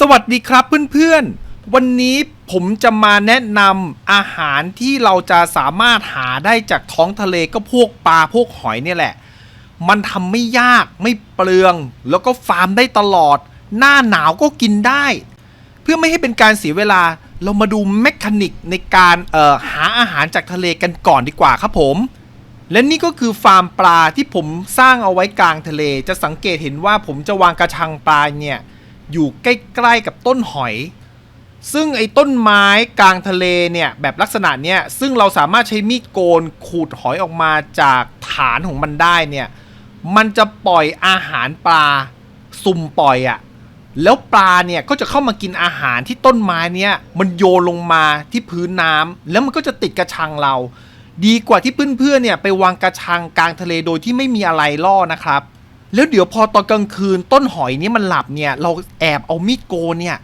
สวัสดีครับเพื่อนๆ วันนี้ผมจะมาแนะนำอาหารที่เราจะสามารถหาได้จากท้องทะเลก็พวกปลาพวกหอยเนี่ยแหละ มันทำไม่ยากไม่เปลือง แล้วก็ฟาร์มได้ตลอด หน้าหนาวก็กินได้ เพื่อไม่ให้เป็นการเสียเวลาเรามาดูแมคานิกในการเอ่อหาอาหารจากทะเลกันก่อนดีกว่าครับผมและนี่ก็คือฟาร์มปลาที่ผมสร้างเอาไว้กลางทะเล จะสังเกตเห็นว่าผมจะวางกระชังปลาเนี่ย อยู่ใกล้ๆกับต้นหอย ซึ่งไอ้ต้นไม้กลางทะเลเนี่ยแบบลักษณะเนี้ยซึ่งเราสามารถใช้มีดโกนขูดหอยออกมาจากฐานของมันได้เนี่ยมันจะปล่อยอาหารปลาสุ่มปล่อยอะ่ะแล้วปลาเนี่ยก็จะเข้ามากินอาหารที่ต้นไม้เนี่ยมันโยนลงมาที่พื้นน้ำแล้วมันก็จะติดกระชังเรา ดีกว่าที่เพื่อนๆเนี่ยไปวางกระชังกลางทะเลโดยที่ไม่มีอะไรล่อนะครับ แล้วเดี๋ยวพอตอนกลางคืนต้นหอยนี้มันหลับเนี่ย เราแอบเอามีดโกนเนี่ย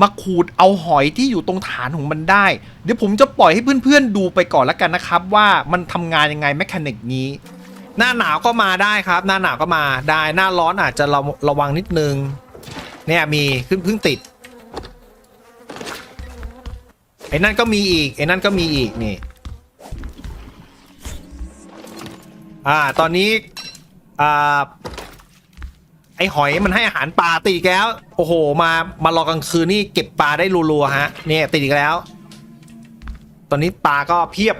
มาขูดเอาหอยที่อยู่ตรงฐานของมันได้ เดี๋ยวผมจะปล่อยให้เพื่อนๆดูไปก่อนแล้วกันนะครับ ว่ามันทำงานยังไงแมคานิกนี้ หน้าหนาวก็มาได้ครับ หน้าหนาวก็มาได้หน้าร้อนอาจจะระระวังนิดนึง เนี่ยมีขึ้นเพิ่งติดไอ้นั่นก็มีอีกไอ้นั่นก็มีอีกนี่อ่าตอนนี้อ่า ไอหอยมันให้อาหารปลาตีกแล้ว โอ้โห มามารอกลางคืนนี่เก็บปลาได้รัวๆฮะ เนี่ยติอีกแล้ว ตอนนี้ปลาก็เพียบ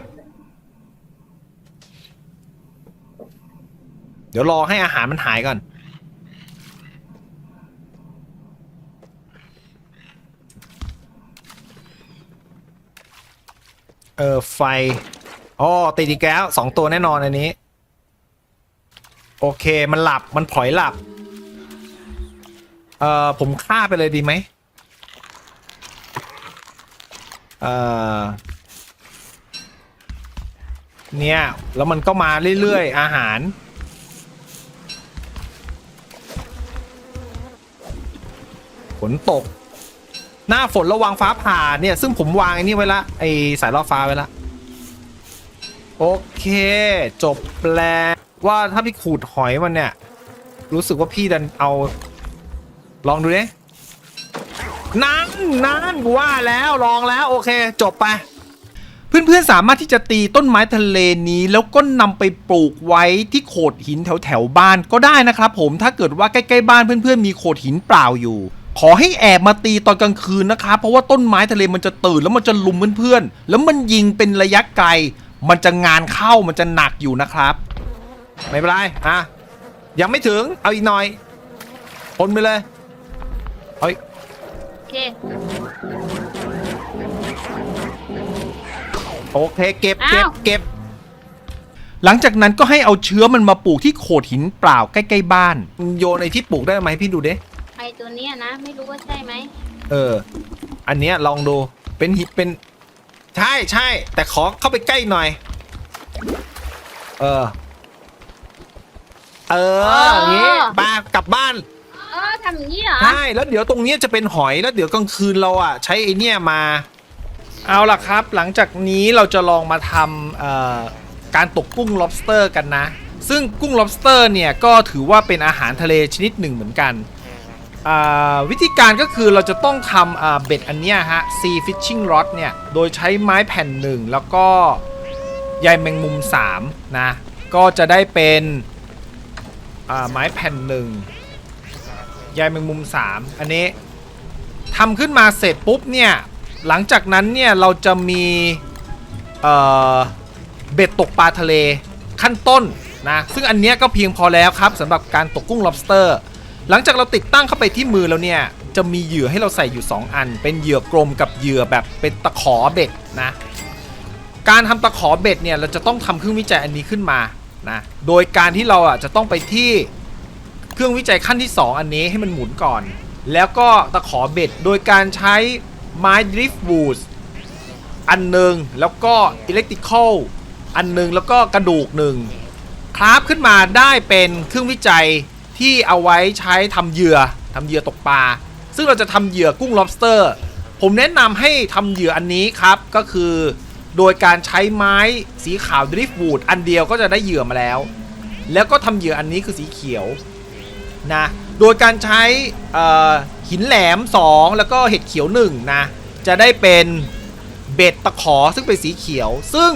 เดี๋ยวรอให้อาหารมันหายก่อน เออไฟอ๋อติดอีกแล้วสองตัวแน่นอนอันนี้ โอเคมันหลับมันผลอยหลับ เอ่อผมฆ่าไปเลยดีไหมเอ่อเนี่ย แล้วมันก็มาเรื่อยๆ อาหาร ฝนตก หน้าฝนระวังฟ้าผ่าเนี่ย ซึ่งผมวางไอ้นี่ไว้ละ ไอ้สายล่อฟ้าไว้ละ โอเค จบแปลว่าถ้าพี่ขูดหอยมันเนี่ย รู้สึกว่าพี่ดันเอา ลองดูดินั่นนั่นกูว่าแล้วลองแล้วโอเค จบไป เพื่อนๆสามารถที่จะตีต้นไม้ทะเลนี้ แล้วก็นำไปปลูกไว้ที่โขดหินแถวแถวๆบ้านก็ได้นะครับผมถ้าเกิดว่าใกล้ๆบ้านเพื่อนๆมีโขดหินเปล่าอยู่ ขอให้แอบมาตีตอนกลางคืนนะครับเพราะว่าต้นไม้ทะเลมันจะตื่นแล้วมันจะลุมเพื่อนๆแล้วมันยิงเป็นระยะไกล มันจะงานเข้ามันจะหนักอยู่นะครับ ไม่เป็นไรอะยังไม่ถึงเอาอีกหน่อยทนไปเลย เฮ้ยโอเคโอเคเก็บเก็บอ้าวเก็บ หลังจากนั้นก็ให้เอาเชื้อมันมาปลูกที่โขดหินเปล่าใกล้ๆบ้าน โยนไอ้ที่ปลูกได้ไหมพี่ดูเด้ไอตัวเนี้ยนะ ไม่รู้ว่าใช่ไหมเออ อันเนี้ยลองดูเป็นหินเป็น ใช่ใช่แต่ขอเข้าไปใกล้หน่อย เออ เอออย่างงี้มากลับบ้าน เออทำอย่างนี้เหรอ ใช่แล้วเดี๋ยวตรงเนี้ยจะเป็นหอยแล้วเดี๋ยวกลางคืนเราอะ ใช้ไอเนี้ยมา เอาล่ะครับ หลังจากนี้เราจะลองมาทำเอ่อการตกกุ้ง lobster กันนะ ซึ่งกุ้ง lobster เนี่ยก็ถือว่าเป็นอาหารทะเลชนิดหนึ่งเหมือนกันอ่าวิธีการก็คือเราจะต้องทำอ่าเบ็ดอันเนี้ยฮะ sea fishing rod เนี่ยโดยใช้ไม้แผ่นหนึ่งแล้วก็ใยแมงมุม 3 นะ ก็จะได้เป็นอ่าไม้แผ่นหนึ่ง ยายแมงมุม 3 อันนี้ทำขึ้นมาเสร็จปุ๊บเนี่ย หลังจากนั้นเนี่ยเราจะมีเอ่อเบ็ดตกปลาทะเลขั้นต้นนะ ซึ่งอันนี้ก็เพียงพอแล้วครับสำหรับการตกกุ้ง lobster หลังจากเราติดตั้งเข้าไปที่มือแล้วเนี่ย จะมีเหยื่อให้เราใส่อยู่ 2 อัน เป็นเหยื่อกลมกับเหยื่อแบบเป็นตะขอเบ็ดนะ การทำตะขอเบ็ดเนี่ยเราจะต้องทำเครื่องวิจัยอันนี้ขึ้นมานะ โดยการที่เราอะจะต้องไปที่ เครื่องวิจัยขั้นที่ 2 อันนี้ให้มันหมุนก่อน แล้วก็ตะขอเบ็ดโดยการใช้ไม้ดริฟต์วูดอันหนึ่งแล้วก็อิเล็กทริคอลอันหนึ่งแล้วก็กระดูกหนึ่งคราฟขึ้นมาได้เป็นเครื่องวิจัยที่เอาไว้ใช้ทำเหยื่อทำเหยื่อตกปลาซึ่งเราจะทำเหยื่อกุ้ง lobster ผมแนะนำให้ทำเหยื่ออันนี้ครับก็คือโดยการใช้ไม้สีขาวดริฟต์วูดอันเดียวก็จะได้เหยื่อมาแล้ว แล้วก็ทำเหยื่ออันนี้คือสีเขียว นะ โดยการใช้หินแหลม 2 แล้วก็เห็ดเขียว1นะ จะได้เป็นเบ็ดตะขอซึ่งเป็นสีเขียว ซึ่ง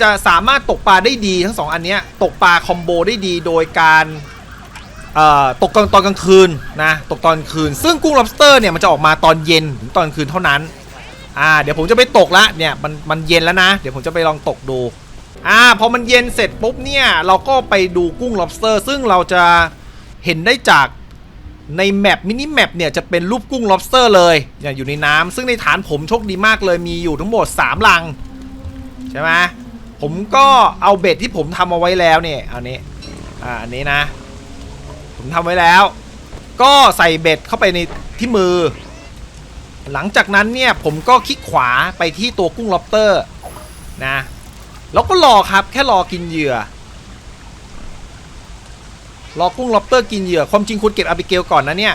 จะสามารถตกปลาได้ดีทั้ง 2 อันเนี้ยตกปลาคอมโบได้ดีโดยการตกตอนตอนกลางคืนนะตกตอนคืน ซึ่งกุ้ง lobster เนี่ยมันจะออกมาตอนเย็นถึงตอนคืนเท่านั้นอ่าเดี๋ยวผมจะไปตกละเนี่ยมันมันเย็นแล้วนะ เดี๋ยวผมจะไปลองตกดูอ่าพอมันเย็นเสร็จปุ๊บเนี่ยเราก็ไปดูกุ้ง lobster ซึ่งเราจะ เห็นได้จากในแมปมินิแมปเนี่ยจะเป็นรูปกุ้ง lobster เลยอย่างอยู่ในน้ำซึ่งในฐานผมโชคดีมากเลยมีอยู่ทั้งหมด 3 ลัง ใช่ไหมผมก็เอาเบ็ดที่ผมทำเอาไว้แล้วเนี่ยเอานี้อ่าอันนี้นะ ผมทำไว้แล้ว ก็ใส่เบ็ดเข้าไปในที่มือ หลังจากนั้นเนี่ยผมก็คลิกขวาไปที่ตัวกุ้ง lobster นะแล้วก็รอครับแค่รอกินเหยื่อ รอกุ้งล็อบเตอร์กินเหยื่อ ความจริงคุณเก็บอาบิเกลก่อนนะเนี่ย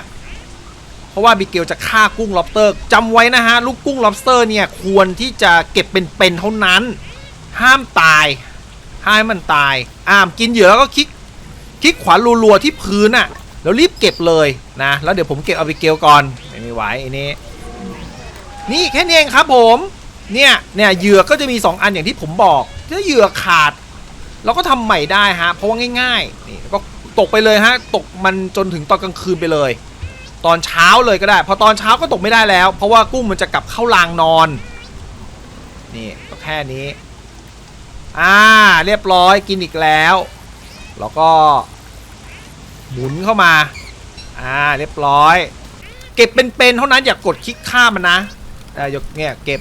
เพราะว่าอาบิเกลจะฆ่ากุ้งล็อบเตอร์จำไว้นะฮะ ลูกกุ้งล็อบสเตอร์เนี่ยควรที่จะเก็บเป็นๆเท่านั้น ห้ามตาย ห้ามให้มันตายอ้ามกินเหยื่อแล้วก็คลิก คลิกขวารัวๆที่พื้นอะ่ะ แล้วรีบเก็บเลยนะ แล้วเดี๋ยวผมเก็บอาบิเกลก่อน ไม่มีไหวไอ้นี่ นี่แค่นี้เองครับผม เนี่ย เนี่ยเหยื่อก็จะมี 2 อันอย่างที่ผมบอก ถ้าเหยื่อขาด เราก็ทำใหม่ได้ฮะ เพราะว่าง่ายๆ นี่ก็ ตกไปเลยฮะ ตกมันจนถึงตอนกลางคืนไปเลย ตอนเช้าเลยก็ได้ พอตอนเช้าก็ตกไม่ได้แล้ว เพราะว่ากุ้งมันจะกลับเข้ารางนอน นี่ก็แค่นี้ อ่า เรียบร้อยกินอีกแล้ว แล้วก็ หมุนเข้ามา อ่า เรียบร้อย เก็บเป็นๆเท่านั้นอย่ากดคลิกข้ามมันนะอ่ายกเนี่ยเก็บ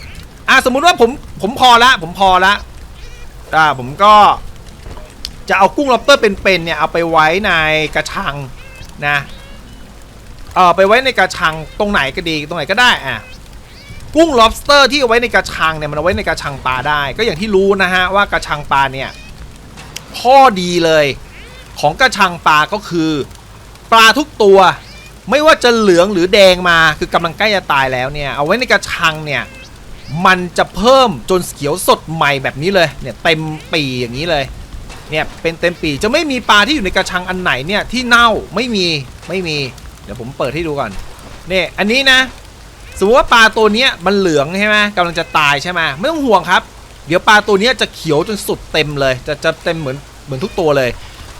อ่าสมมุติว่าผมผมพอละ ผมพอละอ่าผมก็ จะเอากุ้งล็อบสเตอร์เป็นๆเนี่ยเอาไปไว้ในกระชังนะเออไปไว้ในกระชังตรงไหนก็ดีตรงไหนก็ได้อะกุ้ง lobster ที่เอาไว้ในกระชังเนี่ยมันเอาไว้ในกระชังปลาได้ ก็อย่างที่รู้นะฮะว่ากระชังปลาเนี่ยข้อดีเลยของกระชังปลาก็คือ ปลาทุกตัว ไม่ว่าจะเหลืองหรือแดงมาคือกำลังใกล้จะตายแล้วเนี่ยเอาไว้ในกระชังเนี่ยมันจะเพิ่มจนเขียวสดใหม่แบบนี้เลยเนี่ยเต็มปีอย่างนี้เลย เนี่ยเป็นเต็มปีจะไม่มีปลาที่อยู่ในกระชังอันไหนเนี่ยที่เน่าไม่มีไม่มี เดี๋ยวผมเปิดให้ดูก่อนเนี่ยอันนี้นะสมมติว่าปลาตัวนี้มันเหลืองใช่ไหมกำลังจะตายใช่ไหมไม่ต้องห่วงครับ เดี๋ยวปลาตัวนี้จะเขียวจนสุดเต็มเลย จะจะเต็มเหมือนเหมือนทุกตัวเลย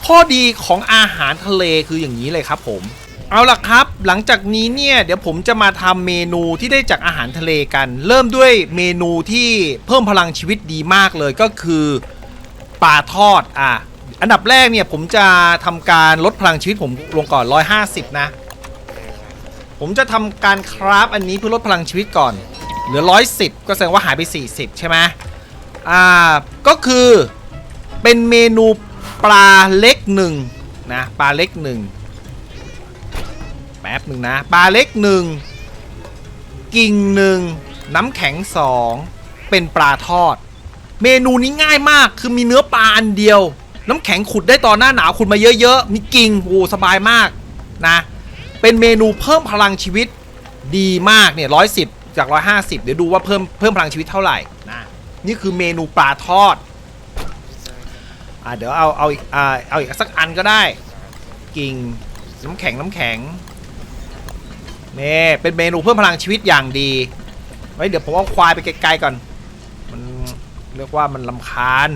ข้อดีของอาหารทะเลคืออย่างนี้เลยครับผม เอาล่ะครับ หลังจากนี้เนี่ยเดี๋ยวผมจะมาทำเมนูที่ได้จากอาหารทะเลกัน เริ่มด้วยเมนูที่เพิ่มพลังชีวิตดีมากเลยก็คือ ปลาทอดอะอันดับแรกเนี่ยผมจะทำการลดพลังชีวิตผมลงก่อน 150 นะ ผมจะทำการคราฟอันนี้เพื่อลดพลังชีวิตก่อน เหลือ 110 ก็แสดงว่าหายไป 40 ใช่ไหมอ่าก็คือเป็นเมนูปลาเล็กหนึ่งนะปลาเล็กหนึ่งแป๊บหนึ่งนะปลาเล็กหนึ่งกิ่งหนึ่งน้ำแข็งสองเป็นปลาทอด เมนูนี้ง่ายมากคือมีเนื้อปลาอันเดียว น้ำแข็งขุดได้ตอนหน้าหนาวขุดมาเยอะๆ มีกิ่งโอ้สบายมากนะ เป็นเมนูเพิ่มพลังชีวิตดีมากเนี่ยร้อยสิบจากร้อยห้าสิบเดี๋ยวดูว่าเพิ่มเพิ่มพลังชีวิตเท่าไหร่นะนี่คือเมนูปลาทอดอ่าเดี๋ยวเอาเอาอีกอ่าเอาอีกสักอันก็ได้ กิ่งน้ำแข็งน้ำแข็งนี่เป็นเมนูเพิ่มพลังชีวิตอย่างดีไว้เดี๋ยวผมเอาควายไปไกลๆก่อน เรียกว่ามันลำคาญ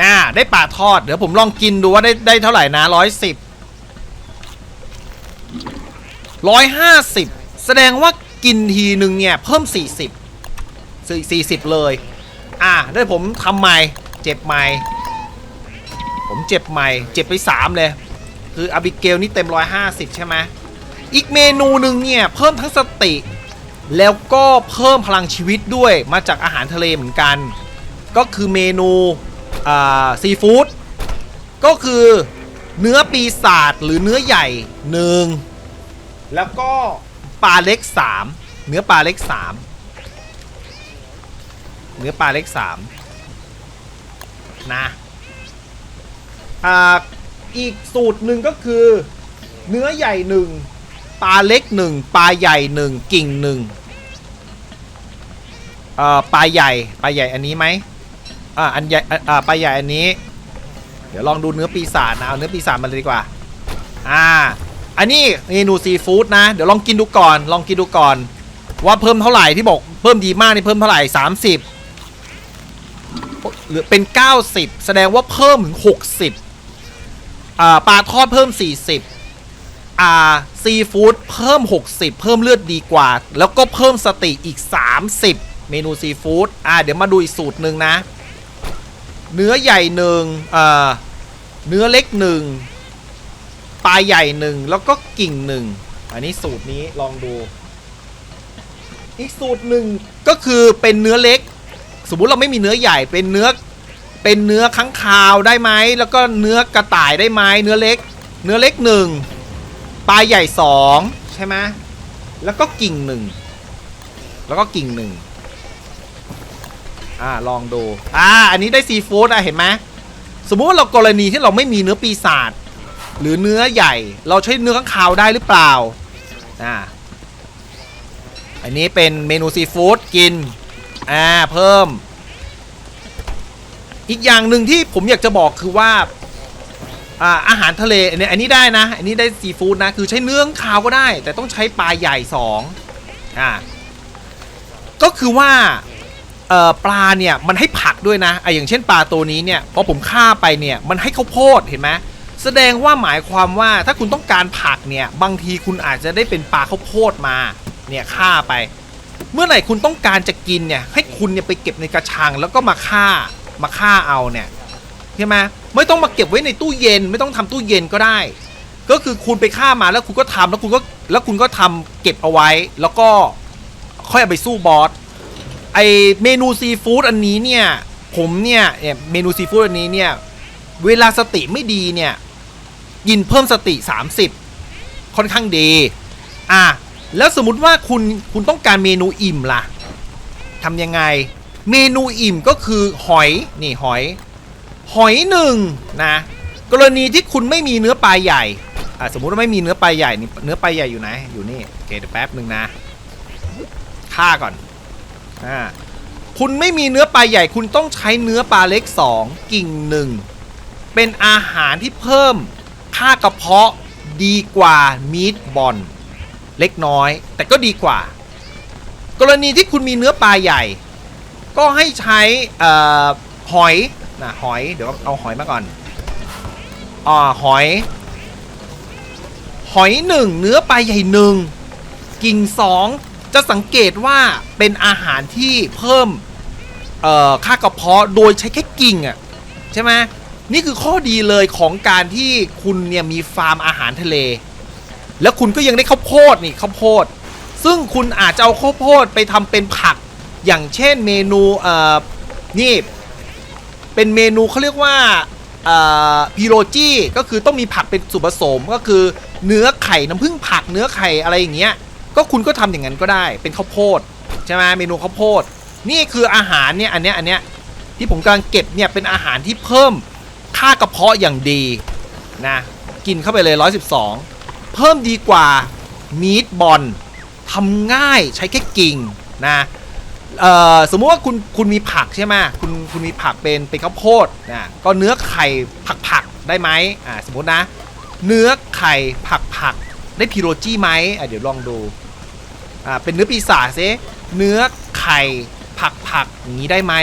น่า ได้ปลาทอด เดี๋ยวผมลองกินดูว่าได้ได้เท่าไหร่นะร้อยสิบร้อยห้าสิบแสดงว่ากินทีหนึ่งเนี่ย เพิ่มสี่สิบสี่สิบเลย อะได้ผมทำใหม่ เจ็บใหม่ ผมเจ็บใหม่ เจ็บไปสามเลย คืออบิเกลนี่เต็มร้อยห้าสิบใช่ไหมอีกเมนูหนึ่งเนี่ย เพิ่มทั้งสติ แล้วก็เพิ่มพลังชีวิตด้วยมาจากอาหารทะเลเหมือนกัน ก็คือเมนูซีฟู้ดก็คือเนื้อปีศาจหรือเนื้อใหญ่หนึ่งแล้วก็ปลาเล็กสามเนื้อปลาเล็กสามเนื้อปลาเล็กสามนะ อีกสูตรหนึ่งก็คือ เนื้อใหญ่หนึ่งปลาเล็กหนึ่งปลาใหญ่หนึ่งกิ่งหนึ่งเอ่อปลาใหญ่ปลาใหญ่อันนี้ไหมอ่าอันใหญ่อ่าอ่าปลาใหญ่อันนี้ เดี๋ยวลองดูเนื้อปีศาจนะเอาเนื้อปีศาจมาเลยดีกว่า อ่า อันนี้เมนูซีฟู้ดนะ เดี๋ยวลองกินดูก่อน ลองกินดูก่อน ว่าเพิ่มเท่าไหร่ที่บอกเพิ่มดีมากนี่เพิ่มเท่าไหร่30หรือเป็น 90 แสดงว่าเพิ่มถึง 60 อ่าปลาทอดเพิ่ม 40อ่าซีฟู้ดเพิ่ม 60 เพิ่มเลือดดีกว่า แล้วก็เพิ่มสติอีก 30 เมนูซีฟู้ดอ่าเดี๋ยวมาดูอีกสูตรหนึ่งนะ เนื้อใหญ่หนึ่งอ่าเนื้อเล็กหนึ่งปลาใหญ่หนึ่งแล้วก็กิ่งหนึ่งอันนี้สูตรนี้ลองดู อีกสูตรหนึ่งก็คือเป็นเนื้อเล็ก สมมุติเราไม่มีเนื้อใหญ่เป็นเนื้อ เป็นเนื้อค้างคาวได้ไหมแล้วก็เนื้อกระต่ายได้ไหมเนื้อเล็ก เนื้อเล็กหนึ่งปลาใหญ่สองใช่ไหมแล้วก็กิ่งหนึ่งแล้วก็กิ่งหนึ่งอ่าลองดูอ่าอันนี้ได้ซีฟู้ดอะเห็นไหมสมมุติว่าเรากรณีที่เราไม่มีเนื้อปีศาจหรือเนื้อใหญ่ เราใช้เนื้อค้างคาวได้หรือเปล่าอ่าอันนี้เป็นเมนูซีฟู้ดกินอ่าเพิ่ม อีกอย่างหนึ่งที่ผมอยากจะบอกคือว่าอาอาหารทะเลอันนี้อันนี้ได้นะ อันนี้ได้ซีฟู้ดนะ คือใช้เนื้อขาวก็ได้ แต่ต้องใช้ปลาใหญ่สองอ่าก็คือว่าเอ่อปลาเนี่ยมันให้ผักด้วยนะไอะอย่างเช่นปลาตัวนี้เนี่ยพอผมฆ่าไปเนี่ยมันให้ข้าวโพดเห็นไหมแสดงว่าหมายความว่าถ้าคุณต้องการผักเนี่ยบางทีคุณอาจจะได้เป็นปลาข้าวโพดมาเนี่ยฆ่าไป เมื่อไหร่คุณต้องการจะกินเนี่ยให้คุณเนี่ยไปเก็บในกระชังแล้วก็มาฆ่า มาฆ่าเอาเนี่ยใช่ไหมไม่ต้องมาเก็บไว้ในตู้เย็น ไม่ต้องทำตู้เย็นก็ได้ ก็คือคุณไปฆ่ามาแล้วคุณก็ทำแล้วคุณก็แล้วคุณก็ทำเก็บเอาไว้ แล้วก็ค่อยเอาไปสู้บอสไอเมนูซีฟู้ดอันนี้เนี่ย ผมเนี่ยเมนูซีฟู้ดอันนี้เนี่ย เวลาสติไม่ดีเนี่ยกินเพิ่มสติ 30 ค่อนข้างดีอะแล้วสมมุติว่าคุณคุณต้องการเมนูอิ่มล่ะทำยังไง เมนูอิ่มก็คือหอยนี่หอย หอยหนึ่งนะกรณีที่คุณไม่มีเนื้อปลาใหญ่อะสมมุติว่าไม่มีเนื้อปลาใหญ่นี่เนื้อปลาใหญ่อยู่ไหนอยู่นี่โอเคเดี๋ยวแป๊บหนึ่งนะฆ่าก่อนอ่าคุณไม่มีเนื้อปลาใหญ่ คุณต้องใช้เนื้อปลาเล็กสองกิ่งหนึ่งเป็นอาหารที่เพิ่มค่ากระเพาะดีกว่ามีดบอลเล็กน้อย แต่ก็ดีกว่า กรณีที่คุณมีเนื้อปลาใหญ่ ก็ให้ใช้หอยนะหอยเดี๋ยวเอาหอยมาก่อนอ่าหอย หอยหนึ่งเนื้อปลาใหญ่หนึ่งกิ่งสองจะสังเกตว่าเป็นอาหารที่เพิ่มค่ากระเพาะโดยใช้แค่กิ่งอะ่ะใช่ไหมนี่คือข้อดีเลยของการที่คุณเนี่ยมีฟาร์มอาหารทะเล แล้วคุณก็ยังได้ข้าวโพดนี่ข้าวโพด ซึ่งคุณอาจจะเอาข้าวโพดไปทำเป็นผัก อย่างเช่นเมนูเอ่อนี่เป็นเมนูเขาเรียกว่าเอ่อพีโรจี้ก็คือต้องมีผักเป็นส่วนผสมก็คือเนื้อไข่น้ำผึ้งผักเนื้อไข่อะไรอย่างเงี้ยก็คุณก็ทำอย่างนั้นก็ได้เป็นข้าวโพดใช่ไหมเมนูข้าวโพด นี่คืออาหารเนี่ยอันเนี้ยอันเนี้ยที่ผมกำลังเก็บเนี่ยเป็นอาหารที่เพิ่มค่ากระเพาะอย่างดีนะกินเข้าไปเลย 112 เพิ่มดีกว่ามีดบอลทำง่ายใช้แค่กิ่งนะ เอ่อสมมุติว่าคุณคุณมีผักใช่ไหมคุณคุณมีผักเป็นเป็นข้าวโพดนะก็เนื้อไข่ผักผักได้ไหมอ่าสมมตินะ เนื้อไข่ผักผักได้พิโรจี้ไหมอะเดี๋ยวลองดูอ่าเป็นเนื้อปีศาจซิเนื้อไข่ผักผักอย่างนี้ได้ไหม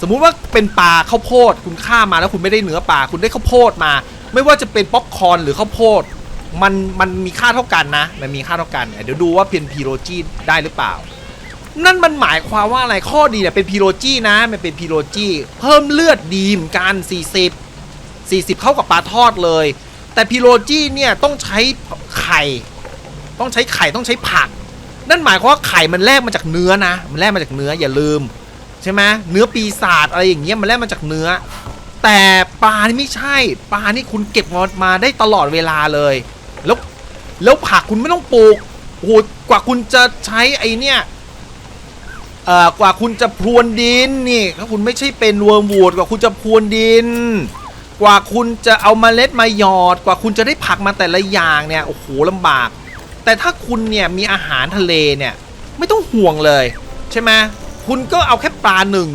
สมมุติว่าเป็นปลาข้าวโพดคุณฆ่ามาแล้วคุณไม่ได้เนื้อปลาคุณได้ข้าวโพดมา ไม่ว่าจะเป็นป๊อปคอร์นหรือข้าวโพดมันมันมีค่าเท่ากันนะ มันมีค่าเท่ากัน เดี๋ยวดูว่าเป็นพีโรจีได้หรือเปล่า นั่นมันหมายความว่าอะไรข้อดีเนี่ยเป็นพีโรจีนะมันเป็นพีโรจีเพิ่มเลือดดีเหมือนกัน 40 40 เข้ากับปลาทอดเลย แต่พีโรจีเนี่ยต้องใช้ไข่ ต้องใช้ไข่ต้องใช้ผัก นั่นหมายความว่าไข่มันแลกมาจากเนื้อนะ มันแลกมาจากเนื้ออย่าลืม ใช่ไหมเนื้อปีศาจอะไรอย่างเงี้ยมันแลกมาจากเนื้อ แต่ปลานี่ไม่ใช่ปลานี่คุณเก็บมามาได้ตลอดเวลาเลยแล้วแล้วผักคุณไม่ต้องปลูกโอ้โหกว่าคุณจะใช้ไอเนี่ย อ่อกว่าคุณจะพรวนดินนี่ถ้าคุณไม่ใช่เป็นเวิร์มวูดกว่าคุณจะพรวนดิน กว่าคุณจะเอาเมล็ดมาหยอด กว่าคุณจะได้ผักมาแต่ละอย่างเนี่ยโอ้โหลำบาก แต่ถ้าคุณเนี่ยมีอาหารทะเลเนี่ยไม่ต้องห่วงเลย ใช่ไหมคุณก็เอาแค่ปลาหนึ่ง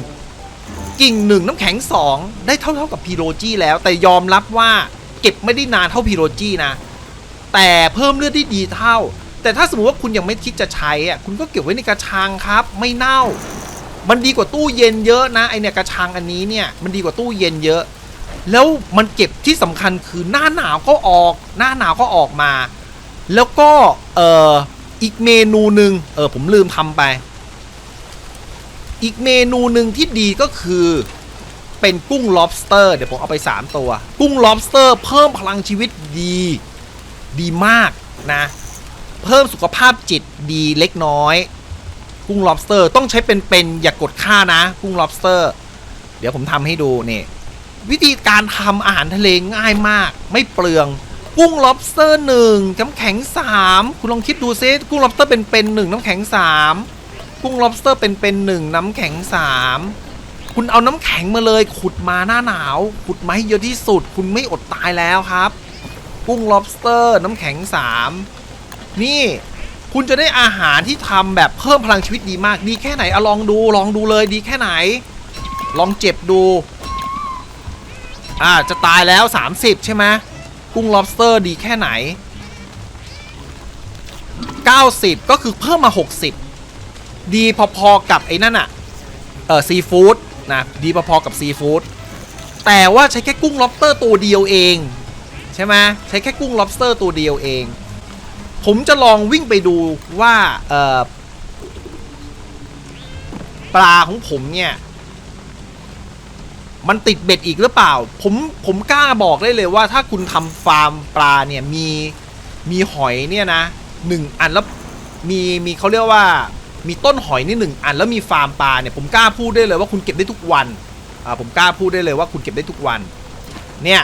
กิ่งหนึ่งน้ำแข็งสองได้เท่าเท่ากับพีโรจี้แล้ว แต่ยอมรับว่าเก็บไม่ได้นานเท่าพีโรจี้นะ แต่เพิ่มเลือดได้ดีเท่า แต่ถ้าสมมติว่าคุณยังไม่คิดจะใช้อะคุณก็เก็บไว้ในกระชังครับ ไม่เน่า มันดีกว่าตู้เย็นเยอะนะไอเนี่ยกระชังอันนี้เนี่ยมันดีกว่าตู้เย็นเยอะ แล้วมันเก็บที่สำคัญคือหน้าหนาวก็ออก หน้าหนาวก็ออกมา แล้วก็เอ่ออีกเมนูหนึ่งเออผมลืมทำไป อีกเมนูหนึ่งที่ดีก็คือเป็นกุ้ง lobster เดี๋ยวผมเอาไป 3 ตัว กุ้ง lobster เพิ่มพลังชีวิตดี ดีมากนะ เพิ่มสุขภาพจิตดีเล็กน้อย กุ้ง lobster ต้องใช้เป็นๆอย่ากกดค่านะ กุ้ง lobster เดี๋ยวผมทำให้ดูนี่วิธีการทำอาหารทะเลง่ายมาก ไม่เปลืองกุ้ง lobster หนึ่งน้ำแข็งสามคุณลองคิดดูซิกุ้ง lobster เป็นเป็นหนึ่งน้ำแข็งสามกุ้ง lobster เป็นเป็นหนึ่งน้ำแข็งสามคุณเอาน้ำแข็งมาเลยขุดมาหน้าหนาว ขุดมาให้เยอะที่สุด คุณไม่อดตายแล้วครับ กุ้ง lobster น้ำแข็งสาม นี่ คุณจะได้อาหารที่ทำแบบเพิ่มพลังชีวิตดีมาก ดีแค่ไหนอะลองดูลองดูเลยดีแค่ไหน ลองเจ็บดู อ่าจะตายแล้ว 30 ใช่ไหมกุ้ง lobster ดีแค่ไหน 90 ก็คือเพิ่มมา 60 ดีพอๆกับไอ้นั่นอะเออซีฟู้ดนะดีพอๆกับซีฟู้ดแต่ว่าใช้แค่กุ้ง lobster ตัวเดียวเอง ใช่ไหมใช้แค่กุ้ง lobster ตัวเดียวเอง ผมจะลองวิ่งไปดูว่าเออปลาของผมเนี่ย มันติดเบ็ดอีกหรือเปล่า ผมผมกล้าบอกได้เลยว่า ถ้าคุณทำฟาร์มปลาเนี่ยมีมีหอยเนี่ยนะหนึ่งอันแล้วมีมีเขาเรียกว่า มีต้นหอยนี่หนึ่งอันแล้วมีฟาร์มปลาเนี่ยผมกล้าพูดได้เลยว่าคุณเก็บได้ทุกวันอ่าผมกล้าพูดได้เลยว่าคุณเก็บได้ทุกวัน เนี่ย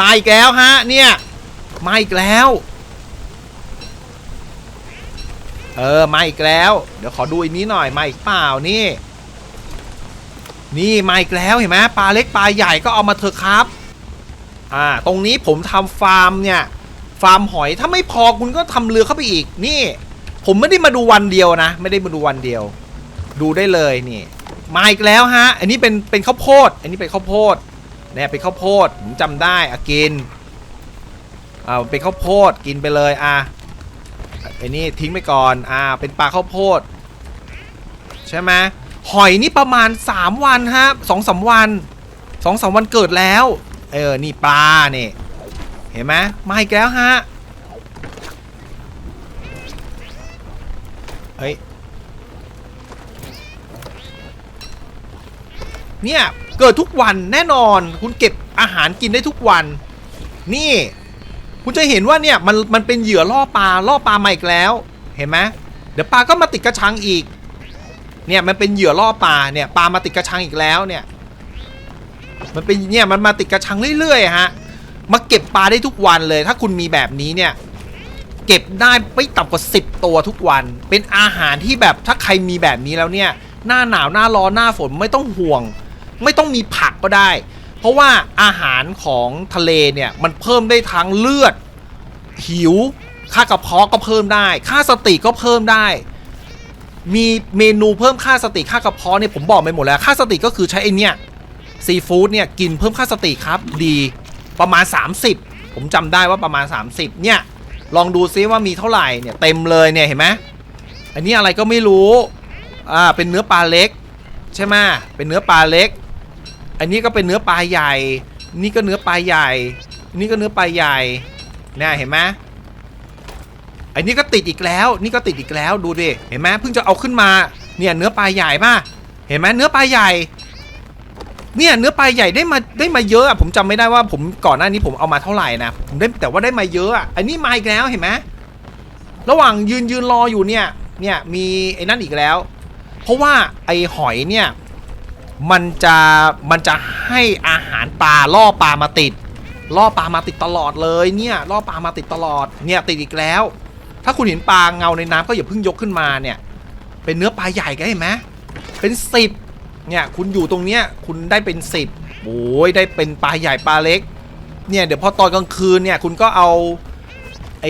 มาอีกแล้วฮะเนี่ยมาอีกแล้ว เออมาอีกแล้ว เดี๋ยวขอดูอีกนี้หน่อยมาอีกเปล่านี่ นี่มาอีกแล้วเห็นไหมปลาเล็กปลาใหญ่ก็เอามาเถอะครับ อ่า ตรงนี้ผมทำฟาร์มเนี่ย ฟาร์มหอยถ้าไม่พอคุณก็ทำเรือเข้าไปอีกนี่ ผมไม่ได้มาดูวันเดียวนะ ไม่ได้มาดูวันเดียว ดูได้เลยนี่ มาอีกแล้วฮะ อันนี้เป็นเป็นข้าวโพด อันนี้เป็นข้าวโพดเนี่ยเป็นข้าวโพดผมจำได้อะกินอ่าเป็นข้าวโพดกินไปเลยอะ ไอ้นี่ทิ้งไปก่อน อ่า เป็นปลาข้าวโพด ใช่ไหมหอยนี่ประมาณ 3 วันฮะสองสาวันสองสามวันเกิดแล้ว เออ นี่ปลาเนี่ยเห็นไหมมาอีกแล้วฮะ เฮ้ย เนี่ย เกิดทุกวันแน่นอน คุณเก็บอาหารกินได้ทุกวัน นี่ คุณจะเห็นว่าเนี่ยมันมันเป็นเหยื่อล่อปลาล่อปลามาอีกแล้ว เห็นไหมเดี๋ยวปลาก็มาติดกระชังอีก เนี่ยมันเป็นเหยื่อล่อปลาเนี่ยปลามาติดกระชังอีกแล้วเนี่ย มันเป็นเนี่ยมันมาติดกระชังเรื่อยๆฮะมาเก็บปลาได้ทุกวันเลย ถ้าคุณมีแบบนี้เนี่ยเก็บได้ไม่ต่ำกว่า10 ตัวทุกวัน เป็นอาหารที่แบบถ้าใครมีแบบนี้แล้วเนี่ย หน้าหนาวหน้าร้อนหน้าฝนไม่ต้องห่วง ไม่ต้องมีผักก็ได้ เพราะว่าอาหารของทะเลเนี่ยมันเพิ่มได้ทั้งเลือด หิว ค่ากระเพาะก็เพิ่มได้ ค่าสติก็เพิ่มได้ มีเมนูเพิ่มค่าสติค่ากระเพาะเนี่ยผมบอกไปหมดแล้วค่าสติก็คือใช้ไอเนี่ยซีฟู้ดเนี่ยกินเพิ่มค่าสติครับดีประมาณ 30 ผมจำได้ว่าประมาณ 30 เนี่ย ลองดูซิว่ามีเท่าไหร่เนี่ยเต็มเลยเนี่ยเห็นไหมอันนี้อะไรก็ไม่รู้อ่าเป็นเนื้อปลาเล็ก ใช่ไหมเป็นเนื้อปลาเล็ก อันนี้ก็เป็นเนื้อปลาใหญ่ นี่ก็เนื้อปลาใหญ่ นี่ก็เนื้อปลาใหญ่เนี่ยเห็นไหมอันนี้ก็ติดอีกแล้ว นี่ก็ติดอีกแล้วดูดิเห็นไหมเพิ่งจะเอาขึ้นมาเนี่ยเนื้อปลาใหญ่ป่ะเห็นไหมเนื้อปลาใหญ่ เนี่ยเนื้อปลาใหญ่ได้มาได้มาเยอะอะผมจำไม่ได้ว่าผมก่อนหน้านี้ผมเอามาเท่าไหร่นะผมได้แต่ว่าได้มาเยอะอะอันนี้มาอีกแล้วเห็นไหมระหว่างยืนยืนรออยู่เนี่ยเนี่ยมีไอ้นั่นอีกแล้ว เพราะว่าไอ้หอยเนี่ย มันจะมันจะให้อาหารปลาล่อปลามาติด ล่อปลามาติดตลอดเลยเนี่ยล่อปลามาติดตลอดเนี่ยติดอีกแล้ว ถ้าคุณเห็นปลาเงาในน้ำก็อย่าเพิ่งยกขึ้นมาเนี่ย เป็นเนื้อปลาใหญ่กันเห็นไหมเป็นสิบเนี่ยคุณอยู่ตรงเนี้ยคุณได้เป็นสิบโอ้ยได้เป็นปลาใหญ่ปลาเล็ก เนี่ยเดี๋ยวพอตอนกลางคืนเนี่ยคุณก็เอาไอ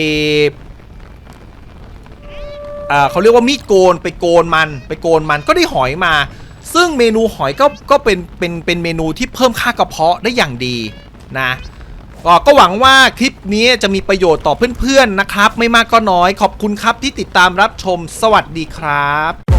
อเขาเรียกว่ามีดโกนไปโกนมันไปโกนมันก็ได้หอยมา ซึ่งเมนูหอยก็ก็เป็นเป็นเป็นเมนูที่เพิ่มค่ากระเพาะได้อย่างดีนะก็ก็หวังว่าคลิปนี้จะมีประโยชน์ต่อเพื่อนๆนะครับ ไม่มากก็น้อยขอบคุณครับที่ติดตามรับชมสวัสดีครับ